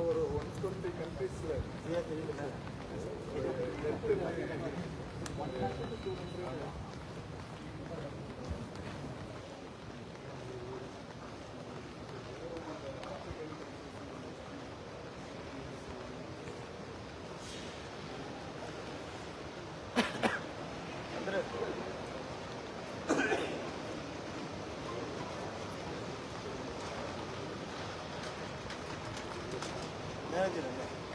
ஒரு one twenty கண்ட்ரீஸில் 早いけどね。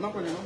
இன்னும் கொஞ்சம்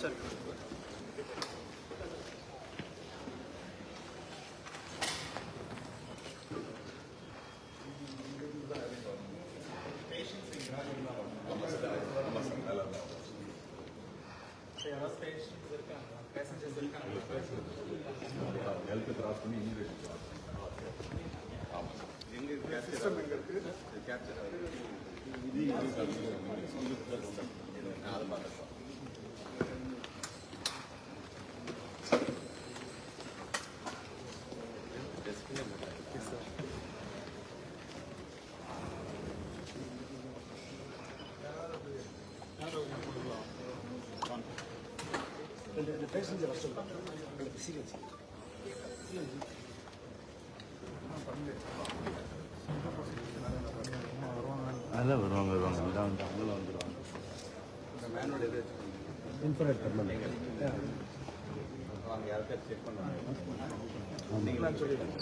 ಸರ್ அதெல்லாம் வருவாங்க வருவாங்க இதான் வந்து அவங்களும் வந்துடுவாங்க இந்த மேனோட இது இன்ஃபரட் கர்மன் அவங்க யாருக்காச்சும் செக் பண்ணுவாங்க நீங்களாம் சொல்லிடுங்க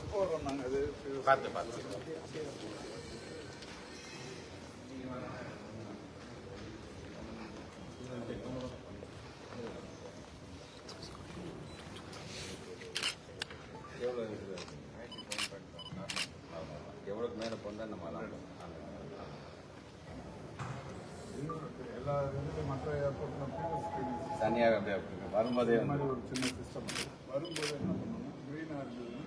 எப்போ வரோம் நாங்கள் அது பார்த்து பார்த்து இதுலையும் மற்ற ஏர்போர்ட்லாம் ப்ரீவியஸ் தனியாக அப்படியே வரும்போதே இந்த மாதிரி வந்து ஒரு சின்ன சிஸ்டம் வரும்போது என்ன பண்ணணும் க்ரீனாக இருந்ததுன்னா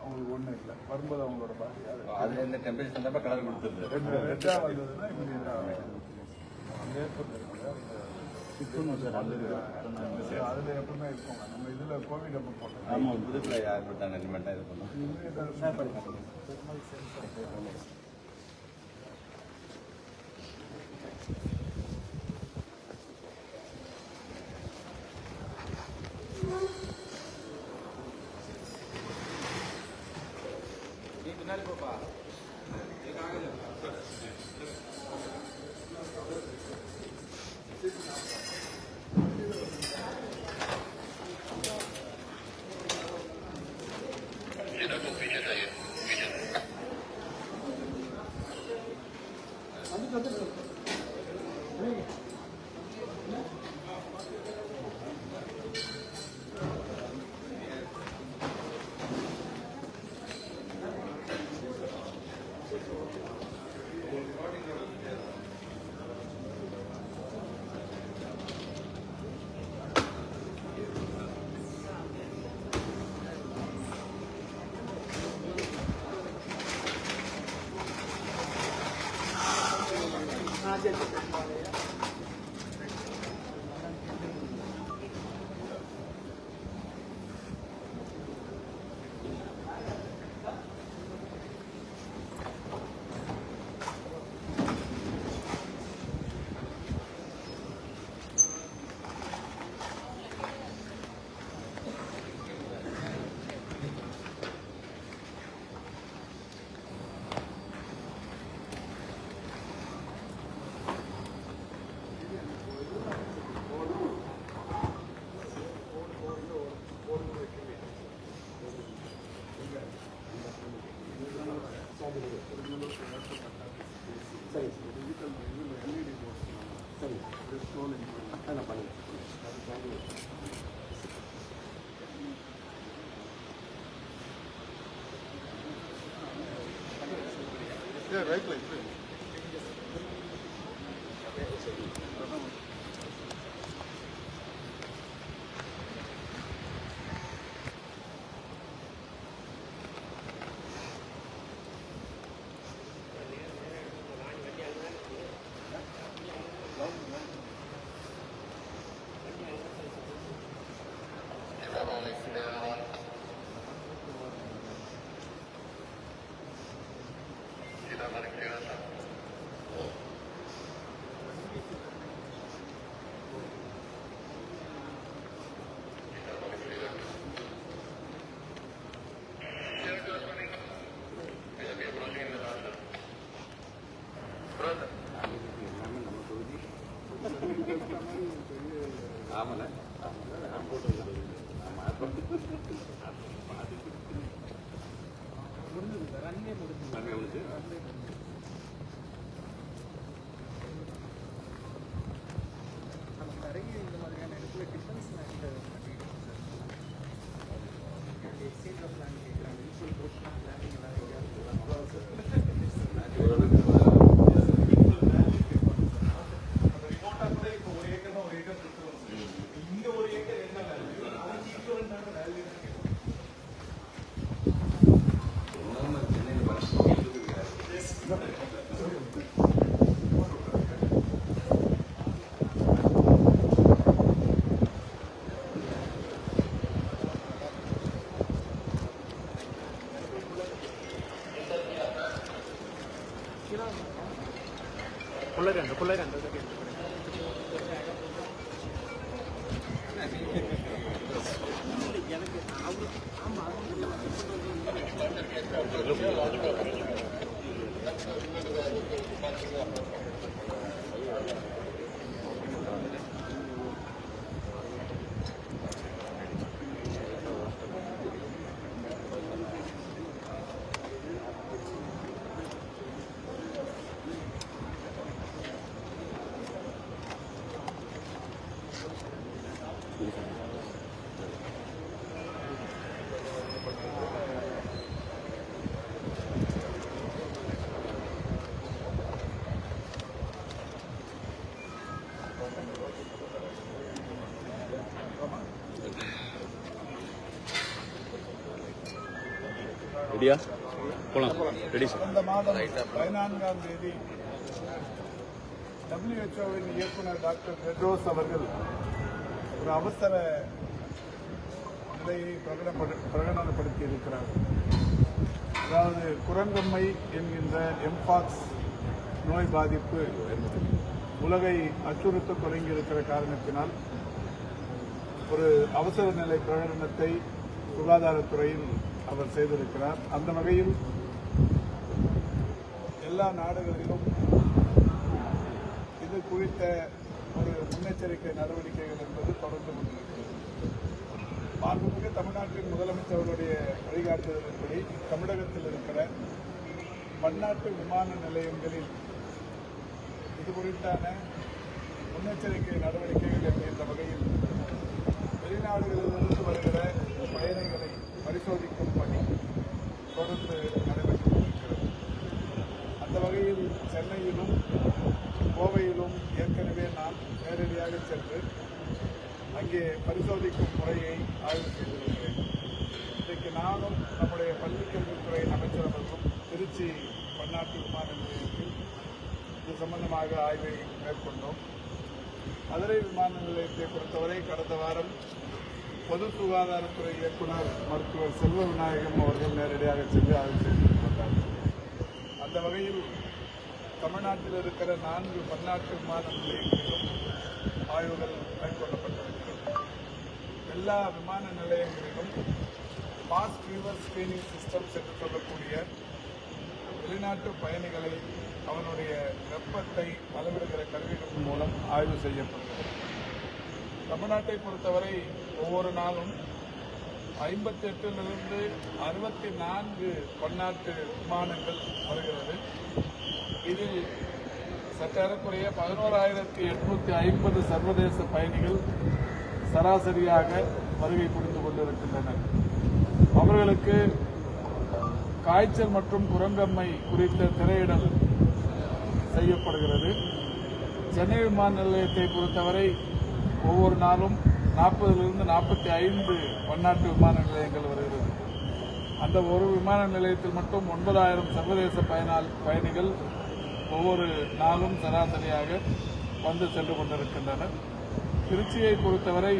அவங்களுக்கு ஒன்றும் இல்லை. வரும்போது அவங்களோட பாடி அது அதுல இருந்து டெம்பரேச்சர் தந்தப்ப கலர் கொடுத்துருது. ரெண்டு ரெட்டாக வந்ததுன்னா இமீடியட்டாக அந்த ஏர்போர்ட் அதில் எப்பவுமே இருப்போங்க நம்ம இதில் கோவிட் அப்போ போட்டோம் ஆமாம் புதுப்பில் யார் தான் ரெடிமெண்ட்டாக இது பண்ணோம். రైతులు ரெடியா? போலாம். ரெடி சார் இந்த மாதம் பதினான்காம் தேதி டபிள்யூஹெச்ஓவின் இயக்குனர் டாக்டர் பெட்ரோஸ் அவர்கள் ஒரு அவசர நிலையை பிரகடனப்படு- பிரகடனப்படுத்தி இருக்கிறார் அதாவது குரங்கம்மை என்கின்ற எம்பாக்ஸ் நோய் பாதிப்பு உலகை அச்சுறுத்த தொடங்கியிருக்கிற காரணத்தினால் ஒரு அவசர நிலை பிரகடனத்தை சுகாதாரத்துறையில் அவர் செய்திருக்கிறார். அந்த வகையில் எல்லா நாடுகளிலும் இது குறித்த ஒரு முன்னெச்சரிக்கை நடவடிக்கைகள் என்பது தொடர்ந்து கொண்டிருக்கிறது. மாண்புமிகு தமிழ்நாட்டின் முதலமைச்சர்களுடைய வழிகாட்டுதலின்படி தமிழகத்தில் இருக்கிற பன்னாட்டு விமான நிலையங்களில் இது குறித்தான முன்னெச்சரிக்கை நடவடிக்கைகள் என்கின்ற வகையில் வெளிநாடுகளிலிருந்து வருகிற பயணிகளை பரிசோதிக்கும் பணி தொடர்ந்து நடைபெற்று கொண்டிருக்கிறது அந்த வகையில் சென்னையிலும் கோவையிலும் ஏற்கனவே நான் நேரடியாக சென்று அங்கே பரிசோதிக்கும் முறையை ஆய்வு செய்திருக்கிறேன். இன்றைக்கு நானும் நம்முடைய பள்ளிக்கல்வித்துறை அமைச்சர் அவர்களும் திருச்சி பன்னாட்டு விமான நிலையத்தில் இது சம்பந்தமாக ஆய்வை மேற்கொண்டோம். மதுரை விமான நிலையத்தை பொறுத்தவரை கடந்த வாரம் பொது சுகாதாரத்துறை இயக்குனர் மருத்துவர் செல்வ விநாயகம் அவர்கள் நேரடியாக சென்று ஆய்வு செய்து அந்த வகையில் தமிழ்நாட்டில் இருக்கிற நான்கு பன்னாட்டு விமான நிலையங்களிலும் ஆய்வுகள் மேற்கொள்ளப்பட்டிருக்கிறது. எல்லா விமான நிலையங்களிலும் ஃபாஸ்ட் ஃபீவர் ஸ்கிரீனிங் சிஸ்டம்ஸ் என்று சொல்லக்கூடிய வெளிநாட்டு பயணிகளை அவனுடைய வெப்பத்தை அளவிடுகிற கருவிகள் மூலம் ஆய்வு செய்யப்படுகிறது. தமிழ்நாட்டை பொறுத்தவரை ஒவ்வொரு நாளும் ஐம்பத்தி எட்டிலிருந்து அறுபத்தி நான்கு பன்னாட்டு விமானங்கள் வருகிறது. இதில் சற்றேறக்குறைய பதினோராயிரத்தி எட்நூத்தி ஐம்பது சர்வதேச பயணிகள் சராசரியாக வருகை புரிந்து கொண்டிருக்கின்றனர். அவர்களுக்கு காய்ச்சல் மற்றும் குரங்கம்மை குறித்த திரையிடல் செய்யப்படுகிறது. சென்னை விமான நிலையத்தை பொறுத்தவரை ஒவ்வொரு நாளும் நாற்பதிலிருந்து நாற்பத்தி ஐந்து பன்னாட்டு விமான நிலையங்கள் வருகிறது. அந்த ஒரு விமான நிலையத்தில் மட்டும் ஒன்பதாயிரம் சர்வதேச பயனால் பயணிகள் ஒவ்வொரு நாளும் சராசரியாக வந்து சென்று கொண்டிருக்கின்றனர். திருச்சியை பொறுத்தவரை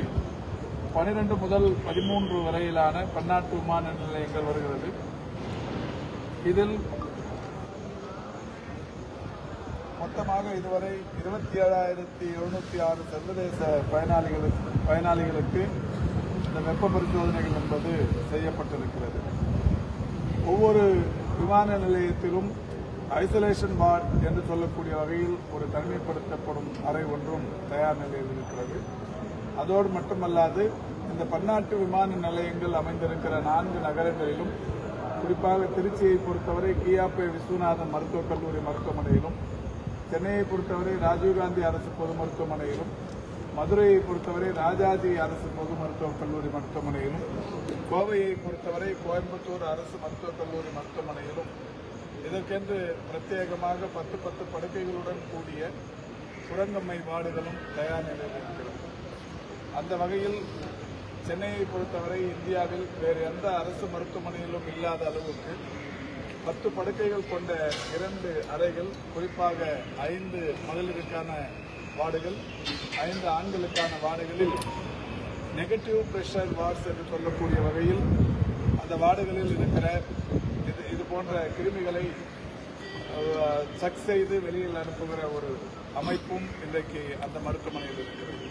பனிரெண்டு முதல் பதிமூன்று வரையிலான பன்னாட்டு விமான நிலையங்கள் வருகிறது. இதில் மொத்தமாக இதுவரை இருபத்தி ஏழாயிரத்தி எழுநூத்தி ஆறு சர்வதேச பயனாளிகளுக்கு பயனாளிகளுக்கு இந்த வெப்ப பரிசோதனைகள் என்பது செய்யப்பட்டிருக்கிறது. ஒவ்வொரு விமான நிலையத்திலும் ஐசோலேஷன் வார்ட் என்று சொல்லக்கூடிய வகையில் ஒரு தனிமைப்படுத்தப்படும் அறை ஒன்றும் தயார் நிலையில் இருக்கிறது. அதோடு மட்டுமல்லாது இந்த பன்னாட்டு விமான நிலையங்கள் அமைந்திருக்கிற நான்கு நகரங்களிலும் குறிப்பாக திருச்சியை பொறுத்தவரை கியாப்பே விஸ்வநாதன் மருத்துவக் கல்லூரி மருத்துவமனையிலும் சென்னையை பொறுத்தவரை ராஜீவ்காந்தி அரசு பொது மருத்துவமனையிலும் மதுரையை பொறுத்தவரை ராஜாஜி அரசு பொது மருத்துவக் கல்லூரி மருத்துவமனையிலும் கோவையை பொறுத்தவரை கோயம்புத்தூர் அரசு மருத்துவக் கல்லூரி மருத்துவமனையிலும் இதற்கென்று பிரத்யேகமாக பத்து பத்து படுக்கைகளுடன் கூடிய சுரங்கம்மை வார்டுகளும் தயார் நிலையில் இருக்கிறது. அந்த வகையில் சென்னையை பொறுத்தவரை இந்தியாவில் வேறு எந்த அரசு மருத்துவமனையிலும் இல்லாத அளவுக்கு பத்து படுக்கைகள் கொண்ட இரண்டு அறைகள் குறிப்பாக ஐந்து மகளிருக்கான வார்டுகள் ஐந்து ஆண்களுக்கான வார்டுகளில் நெகட்டிவ் ப்ரெஷர் வார்ட்ஸ் என்று சொல்லக்கூடிய வகையில் அந்த வார்டுகளில் இருக்கிற இது இது போன்ற கிருமிகளை சக் செய்து வெளியில் அனுப்புகிற ஒரு அமைப்பும் இன்றைக்கு அந்த மருத்துவமனையில் இருக்கிறது.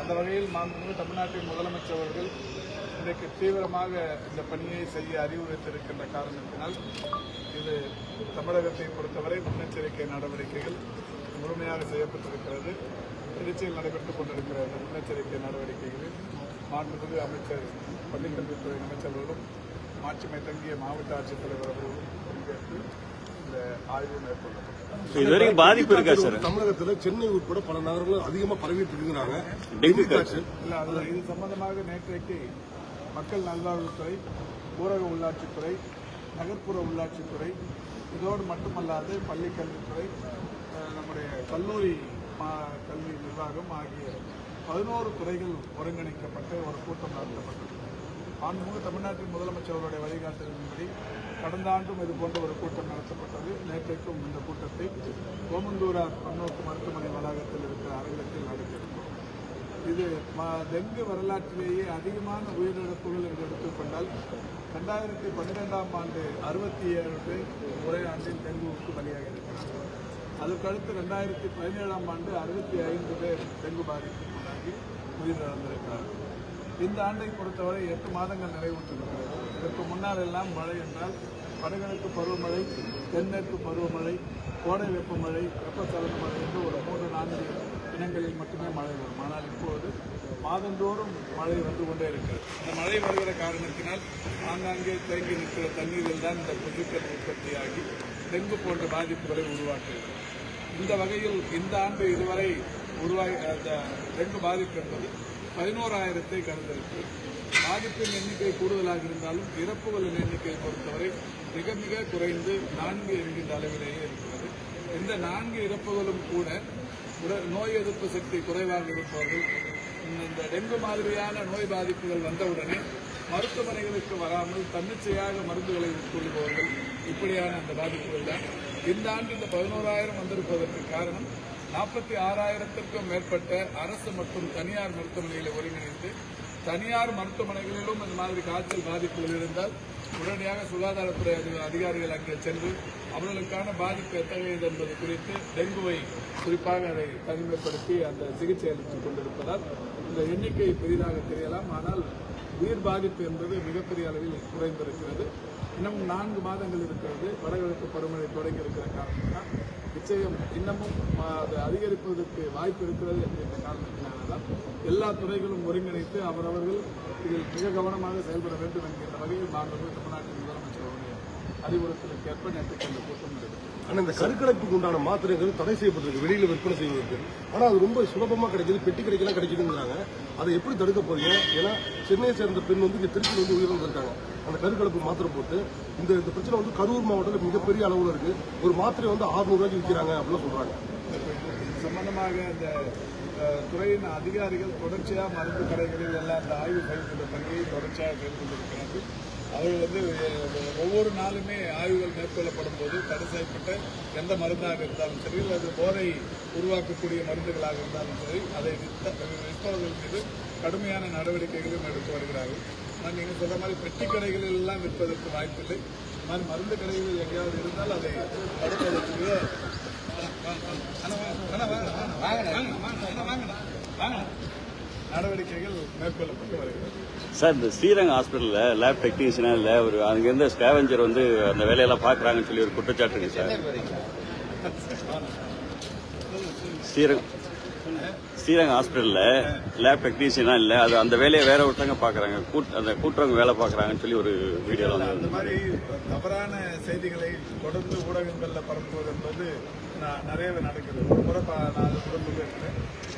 அந்த வகையில் மாண்புமிகு தமிழ்நாட்டின் முதலமைச்சர் அவர்கள் இன்றைக்கு தீவிரமாக இந்த பணியை செய்ய அறிவுறுத்தியிருக்கின்ற காரணத்தினால் இது தமிழகத்தை பொறுத்தவரை முன்னெச்சரிக்கை நடவடிக்கைகள் முழுமையாக செய்யப்பட்டிருக்கிறது. திருச்சியில் நடைபெற்றுக் கொண்டிருக்கிற இந்த முன்னெச்சரிக்கை நடவடிக்கைகளில் மாண்புமிகு அமைச்சர் பள்ளிக்கல்வித்துறை அமைச்சர்களும் மாட்சிமை தங்கிய மாவட்ட ஆட்சித்தலைவர் அவர்களும் பங்கேற்று இந்த ஆய்வு மேற்கொள்ளப்பட்டது. இதுவரைக்கும் பாதிப்பு இருக்கா சார்? தமிழகத்துல சென்னை உட்பட பல நகரங்களும் அதிகமா பரவிட்டு இருக்கிறாங்க. இல்ல அதுல இது சம்பந்தமாக நேற்றைக்கு மக்கள் நல்வாழ்வுத்துறை ஊரக உள்ளாட்சித்துறை நகர்ப்புற உள்ளாட்சித்துறை இதோடு மட்டுமல்லாது பள்ளிக்கல்வித்துறை நம்முடைய கல்லூரி மா- கல்வி நிர்வாகம் ஆகிய பதினோரு துறைகள் ஒருங்கிணைக்கப்பட்டு ஒரு கூட்டம் நடத்தப்பட்டது. மாண்புமிகு தமிழ்நாட்டின் முதலமைச்சர் அவருடைய வழிகாட்டுதலின்படி கடந்த ஆண்டும் இது போன்ற ஒரு கூட்டம் நடத்தப்பட்டது. நேற்றைக்கும் இந்த கூட்டத்தை ஓமந்தூரார் பன்னோக்கு மருத்துவமனை வளாகத்தில் இருக்கிற அரங்கத்தில் நடக்கிறது இது டெங்கு வரலாற்றிலேயே அதிகமான உயிரிழப்புகள் என்று எடுத்துக்கொண்டால் ரெண்டாயிரத்தி பன்னிரெண்டாம் ஆண்டு அறுபத்தி ஏழு பேர் ஒரே ஆண்டில் டெங்குவுக்கு பலியாக இருக்கிறார் அதற்கடுத்து ரெண்டாயிரத்தி பதினேழாம் ஆண்டு அறுபத்தி ஐந்து பேர் டெங்கு பாதிப்புக்குள்ளாகி உயிரிழந்திருக்கிறார்கள். இந்த ஆண்டை பொறுத்தவரை எட்டு மாதங்கள் நிறைவுற்றிருக்கிறது. இதற்கு முன்னால் எல்லாம் மழை என்றால் வடகிழக்கு பருவமழை தென்மேற்கு பருவமழை கோடை வெப்பமழை வெப்பச்சலன மழை என்று ஒரு மூன்று நான்கு இனங்களில் மட்டுமே மழை வரும். ஆனால் இப்போது மாதந்தோறும் மழை வந்து கொண்டே இருக்கிறது. இந்த மழை வருகிற காரணத்தினால் ஆங்காங்கே தேங்கி நிற்கிற தண்ணீரில் தான் இந்த கொசுக்கள் உற்பத்தியாகி டெங்கு போன்ற பாதிப்புகளை உருவாக்குகிறது. இந்த வகையில் இந்த ஆண்டு இதுவரை உருவாகி அந்த டெங்கு பாதிப்பு என்பது பதினோராயிரத்தை கடந்திருக்கு பாதிப்பின் எண்ணிக்கை கூடுதலாக இருந்தாலும் இறப்புகளின் எண்ணிக்கையை பொறுத்தவரை மிக மிக குறைந்து நான்கு என்கின்ற அளவிலேயே இருக்கிறது. இந்த நான்கு இறப்புகளும் கூட நோய் எதிர்ப்பு சக்தி குறைவாக இருப்பவர்கள். இந்த டெங்கு மாதிரியான நோய் பாதிப்புகள் வந்தவுடனே மருத்துவமனைகளுக்கு வராமல் தன்னிச்சையாக மருந்துகளை உட்கொள்பவர்கள் இப்படியான அந்த பாதிப்புகள் தான். இந்த ஆண்டு இந்த பதினோராயிரம் வந்திருப்பதற்கு காரணம் நாற்பத்தி ஆறாயிரத்திற்கும் மேற்பட்ட அரசு மற்றும் தனியார் மருத்துவமனைகளை ஒருங்கிணைத்து தனியார் மருத்துவமனைகளிலும் இந்த மாதிரி காய்ச்சல் பாதிப்புகள் இருந்தால் உடனடியாக சுகாதாரத்துறை அதிகாரிகள் அங்கே சென்று அவர்களுக்கான பாதிப்பு எத்தகையது என்பது குறித்து டெங்குவை குறிப்பாக அதை தனிமைப்படுத்தி அந்த சிகிச்சை அளித்துக் கொண்டிருப்பதால் இந்த எண்ணிக்கை பெரிதாக தெரியலாம். ஆனால் உயிர் பாதிப்பு என்பது மிகப்பெரிய அளவில் குறைந்திருக்கிறது. இன்னும் நான்கு மாதங்கள் இருக்கிறது. வடகிழக்கு பருவமழை தொடங்கி இருக்கிற காரணத்தினால் நிச்சயம் இன்னமும் அதை அது அதிகரிப்பதற்கு வாய்ப்பு இருக்கிறது என்கின்ற காரணத்தினால்தான் எல்லா துறைகளும் ஒருங்கிணைத்து அவரவர்கள் இதில் மிக கவனமாக செயல்பட வேண்டும் என்கின்ற வகையில் மாண்புமிகு தமிழ்நாட்டின் முதலமைச்சர் அறிவுறுத்தலுக்கு ஏற்ப நேற்று இந்த கூட்டம் நடைபெற்றது. ஆனால் இந்த கருக்கலைப்புக்கு உண்டான மாத்திரைகள் தடை செய்யப்பட்டிருக்கு. வெளியில் விற்பனை செய்வதற்கு ஆனால் அது ரொம்ப சுலபமாக கிடைக்கிது. பெட்டி கிடைக்கலாம் கிடைக்குதுங்கிறாங்க. அதை எப்படி தடுக்க போறீங்க? ஏன்னா சென்னையை சேர்ந்த பெண் வந்து இங்கே திருச்சியில் வந்து உயிரிழந்திருக்காங்க. அந்த கருக்கலப்பு மாத்திரை போட்டு இந்த இந்த பிரச்சனை வந்து கரூர் மாவட்டத்தில் மிகப்பெரிய அளவில் இருக்கு. ஒரு மாத்திரை வந்து 600 ரூபாய்க்கு விற்கிறாங்க அப்படின்னு சொல்றாங்க. சம்பந்தமாக இந்த துறையின் அதிகாரிகள் தொடர்ச்சியாக மருந்து கடைகளில் எல்லாம் அந்த ஆய்வு செய்கின்ற பணியை தொடர்ச்சியாக செயல்பட்டிருக்கிறார்கள் அவர்கள் வந்து ஒவ்வொரு நாளுமே ஆய்வுகள் மேற்கொள்ளப்படும் போது தடை செய்யப்பட்ட எந்த மருந்தாக இருந்தாலும் சரி அல்லது போதை உருவாக்கக்கூடிய மருந்துகளாக இருந்தாலும் சரி அதை விற்பவர்கள் மீது கடுமையான நடவடிக்கைகளும் எடுத்து வருகிறார்கள். ஆனால் நீங்கள் சொல்ற மாதிரி பெட்டி கடைகளில் எல்லாம் விற்பதற்கு வாய்ப்பில்லை. மாதிரி மருந்து கடைகளில் எங்கேயாவது இருந்தால் அதை தடுப்பதற்கு நடவடிக்கைகள் மேற்கொள்ளப்பட்டு வருகிறது. சார் இந்த ஸ்ரீரங்கம் ஹாஸ்பிட்டலில் லேப் டெக்னீஷியனாக இல்லை ஒரு அங்கேருந்து ஸ்கேவஞ்சர் வந்து அந்த வேலையெல்லாம் பார்க்குறாங்கன்னு சொல்லி ஒரு குற்றச்சாட்டு இருக்கு சார். ஸ்ரீரங்கம் ஸ்ரீரங்கம் ஹாஸ்பிட்டலில் லேப் டெக்னீஷியனாக இல்லை அது அந்த வேலையை வேற ஒருத்தங்க பார்க்குறாங்க கூட் அந்த கூட்டுறவங்க வேலை பார்க்குறாங்கன்னு சொல்லி ஒரு வீடியோவில் அந்த மாதிரி தவறான செய்திகளை தொடர்ந்து ஊடகங்களில் பரப்புவது என்பது நிறையவே நடக்குது. ஒரு முறை நான் அது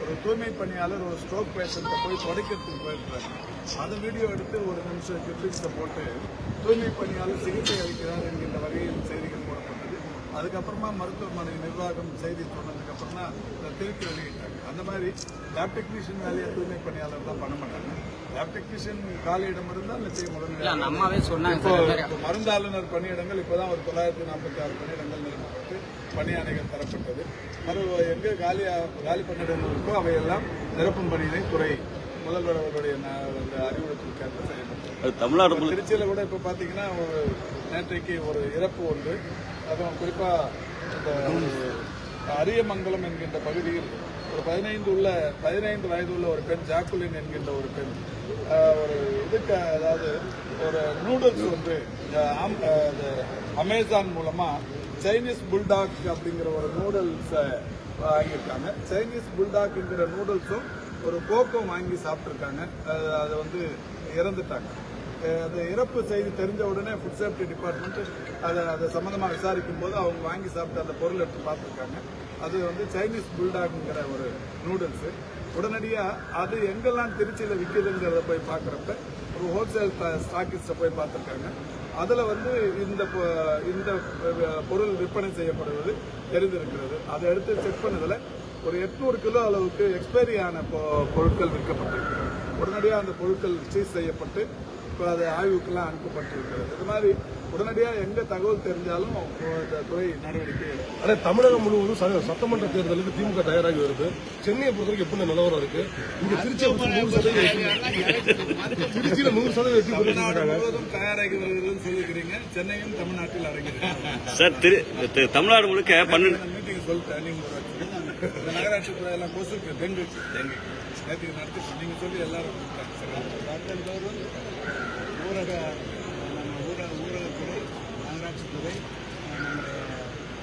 ஒரு தூய்மை பணியாளர் ஒரு ஸ்ட்ரோக் பேஷண்ட்டை போய் தொடக்கிறதுக்கு போயிருக்கிறாங்க அதை வீடியோ எடுத்து ஒரு நிமிஷம் கிளிப்ஸை போட்டு தூய்மை பணியாளர் சிகிச்சை அளிக்கிறார் என்கின்ற வகையில் செய்திகள் போடப்பட்டது. அதுக்கப்புறமா மருத்துவமனை நிர்வாகம் செய்தி சொன்னதுக்கப்புறம் தான் திருப்பி வெளியிட்டாங்க. அந்த மாதிரி லேப் டெக்னீஷியன் வேலையை தூய்மை பணியாளர் தான் பண்ண மாட்டாங்க. லேப் டெக்னீஷியன் காலியிடம் இருந்தால் நிச்சயம் உடனடியாக அம்மாவே சொன்னாங்க. மருந்தாளுநர் பணியிடங்கள் இப்போதான் ஒரு தொள்ளாயிரத்தி நாற்பத்தி ஆறு பணியிடங்கள் நிரப்பப்பட்டு பணியாணைகள் தரப்பட்டது. மறு எங்கே காலி காலி பணியிடங்கள் இருக்கோ அவையெல்லாம் நிரப்பும் பணியினை துறை முதல்வர் அவருடைய ந- அந்த அறிவுறுத்தலுக்கு செய்யப்பட்டது. அது தமிழ்நாடு முழு- திருச்சியில் கூட இப்போ பார்த்தீங்கன்னா ஒரு நேற்றைக்கு ஒரு இறப்பு ஒன்று அதுவும் குறிப்பாக இந்த அரியமங்கலம் என்கின்ற பகுதியில் ஒரு பதினைந்து உள்ள பதினைந்து வயது உள்ள ஒரு பெண் ஜாக்குலின் என்கின்ற ஒரு பெண் ஒரு இதுக்கு அதாவது ஒரு நூடுல்ஸ் வந்து ஆம்- அமேசான் மூலமா சைனீஸ் புல்டாக் அப்படிங்கிற ஒரு நூடுல்ஸை வாங்கியிருக்காங்க. சைனீஸ் புல்டாக்ங்கிற நூடுல்ஸும் ஒரு கோக்கும் வாங்கி சாப்பிட்ருக்காங்க அதை வந்து இறந்துட்டாங்க. அது இறப்பு செய்தி தெரிஞ்ச உடனே ஃபுட் சேஃப்டி டிபார்ட்மெண்ட் அதை அதை சம்மந்தமாக விசாரிக்கும் போது அவங்க வாங்கி சாப்பிட்டு அந்த பொருள் எடுத்து பார்த்துருக்காங்க. அது வந்து சைனீஸ் புல்டாக்ங்கிற ஒரு நூடுல்ஸு உடனடியாக அது எங்கெல்லாம் திருச்சியில் விற்கிதுங்கிறத போய் பார்க்குறப்ப ஒரு ஹோல்சேல் ஸ்டாக்கிஸ்ட்டை போய் பார்த்துருக்காங்க. அதில் வந்து இந்த இந்த பொருள் விற்பனை செய்யப்படுவது தெரிந்திருக்கிறது. அதை எடுத்து செக் பண்ணதில் ஒரு எட்நூறு கிலோ அளவுக்கு எக்ஸ்பைரி ஆன பொருட்கள் விற்கப்பட்டிருக்கிறது. உடனடியாக அந்த பொருட்கள் சீஸ் செய்யப்பட்டு இப்போ அது ஆய்வுக்கெல்லாம் அனுப்பப்பட்டிருக்கிறது. இது மாதிரி உடனடியாக எங்க தகவல் தெரிஞ்சாலும் துறை நடவடிக்கை ஆனா தமிழகம் முழுவதும் சட்டமன்ற தேர்தலுக்கு திமுக தயாராகி வருது. சென்னையை பொறுத்தவரைக்கும் எப்படி நிலவரம் இருக்கு? இங்க திருச்சியை நூறு சதவீதம் திருச்சியில நூறு சதவீதம் வெற்றி முழுவதும் தயாராகி வருகிறதுன்னு சொல்லிக்கிறீங்க சென்னையும் தமிழ்நாட்டில் அடங்கியிருக்கு. சார் திரு தமிழ்நாடு முழுக்க பன்னெண்டு மீட்டிங் சொல்லிட்டேன். நீங்க நகராட்சி துறை எல்லாம் கொசுக்கு டெங்கு டெங்கு. நேற்று நடத்தி நீங்க சொல்லி எல்லாரும் ஊரக துறை நம்முடைய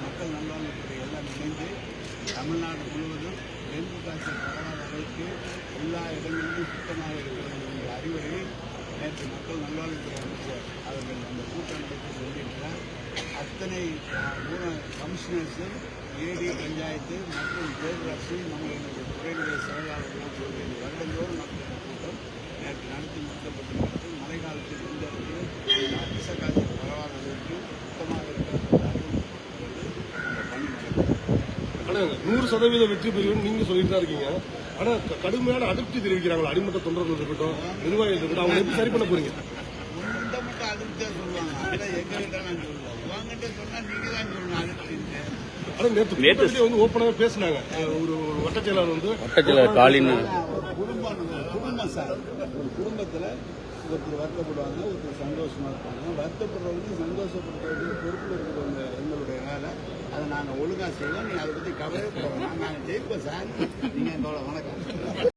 மக்கள் நல்வாழ்வுத்துறை எல்லாம் இணைந்து தமிழ்நாடு முழுவதும் டெங்கு காய்ச்சல் பரவாத அளவுக்கு எல்லா இடங்களிலும் சுத்தமாக இருக்கிறது என்ற அறிவுரையை நேற்று மக்கள் நல்வாழ்வுத்துறை அமைச்சர் அவர்கள் அந்த கூட்டம் நடத்தி சொல்லியிருக்கிறார். அத்தனை கமிஷனர்ஸும் ஏடி பஞ்சாயத்து மற்றும் பேரரசு நம்மளுடைய துறையுடைய செயலாளர்களும் சொல்லி வருடந்தோறும் நடத்துகிற கூட்டம் நேற்று நடத்தி முடிக்கப்பட்டிருக்கிறது. மழை காலத்தில் எந்த இடத்திலும் விஷ காய்ச்சல் பரவாத அளவுக்கு சுத்தமாக இருக்கிறது அந்த பணி நடைபெறும். ஆனா நூறு சதவீதம் வெற்றி பெறும் நீங்க சொல்லிட்டு தான் இருக்கீங்க. ஆனா கடுமையான அதிருப்தி தெரிவிக்கிறாங்க அடிமட்ட தொண்டர்கள் இருக்கட்டும் நிர்வாகிகள் இருக்கட்டும் அவங்க எப்படி சரி பண்ண போறீங்க? நேற்று வந்து ஓப்பனாக பேசினாங்க. ஒரு ஒரு வட்டச் செயலாளர் வந்து ஒரு குடும்பம் ஒரு குடும்பம் சார். ஒரு குடும்பத்தில் ஒருத்தர் வருத்தப்படுவாங்க ஒருத்தர் சந்தோஷமா இருப்பாங்க. வருத்தப்படுறவங்க சந்தோஷப்படுற வேண்டிய பொறுப்பில் இருக்கிறவங்க அதை நாங்கள் ஒழுங்காக செய்வோம் நீங்கள் அதை பற்றி கவலை போகிறோம் நாங்கள் ஜெயிப்போம் சார். நீங்கள் எங்களோட வணக்கம்.